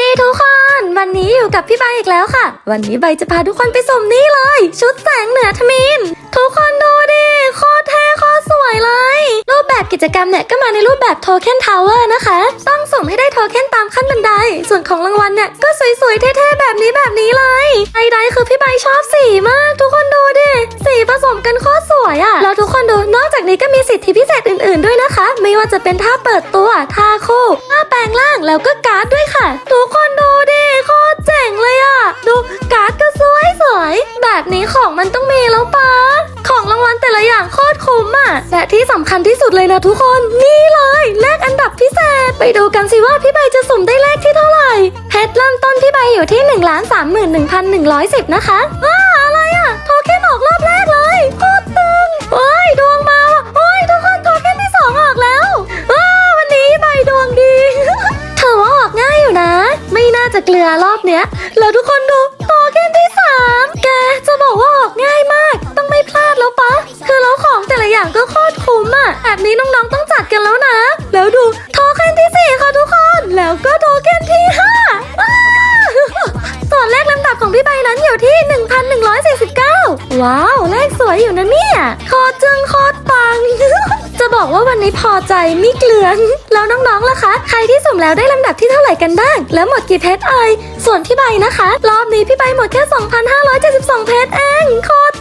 ดีทุกคน วันนี้อยู่กับพี่ใบอีกแล้วค่ะ วันนี้ใบจะพาทุกคนไปสมนี่เลย ชุดแสงเหนือทมินทุกคนดูดิโคตรเท่โคตรสวยเลย รูปแบบกิจกรรมเนี่ยก็มาในรูปแบบโทเค็นทาวเวอร์นะคะ ต้องสุ่มให้ได้โทเค็นตามขั้นบันได ส่วนของรางวัลเนี่ยก็สวยๆเท่ๆแบบนี้แบบนี้เลยไฮไลท์คือพี่ใบชอบสีมาก ทุกคนดูดิสีผสมกันโคตรสวยอะแล้วทุกคนดูนอกจากนี้ก็มีสิทธิพิเศษอื่น ๆด้วยนะคะ ไม่ว่าจะเป็นท่าเปิดตัวท่าคู่ แปลงร่างแล้วก็การ์ดด้วยค่ะ ทุกคนดูดิโคตรเจ๋งเลยอะดูการ์ดก็สวยสวยๆแบบนี้ของมันต้องมีแล้วปะของรางวัลแต่ละอย่างโคตรคุ้มอะและที่สำคัญที่สุดเลยนะทุกคนนี่เลยเลขอันดับพิเศษ ไปดูกันสิว่าพี่ใบจะสุ่มได้เลขที่เท่าไหร่เพชรเริ่มต้นพี่ใบอยู่ที่1นึ่งล้านสามหมื่นหนึ่งพันหนึ่งร้อยสิบนะคะาจะเกลือรอบเนี้ย แล้วทุกคนดูโทเค็นที่สามแกจะบอกว่าออกง่ายมาก ต้องไม่พลาดแล้วปะ คือแล้วของแต่ละอย่างก็โคตรคุ้มอะแบบนี้น้องๆต้องจัดกันแล้วนะ แล้วดูโทเค็นที่สี่ค่ะทุกคน แล้วก็โทเค็นที่ห้าว้าวส่วนเลขลำดับของพี่ใบนั้นอยู่ที่ 1149 ว้าว เลขสวยอยู่นะเนี่ยโคตรจึงโคตรปัง จะบอกว่าวันนี้พอใจไม่เกลือน แล้วน้องๆล่ะคะ ใครที่ แล้วได้ลำดับที่เท่าไหร่กันบ้าง แล้วหมดกี่เพชรเอ่ยส่วนพี่ใบนะคะ รอบนี้พี่ใบหมดแค่ 2,572 เพชรเองโคตร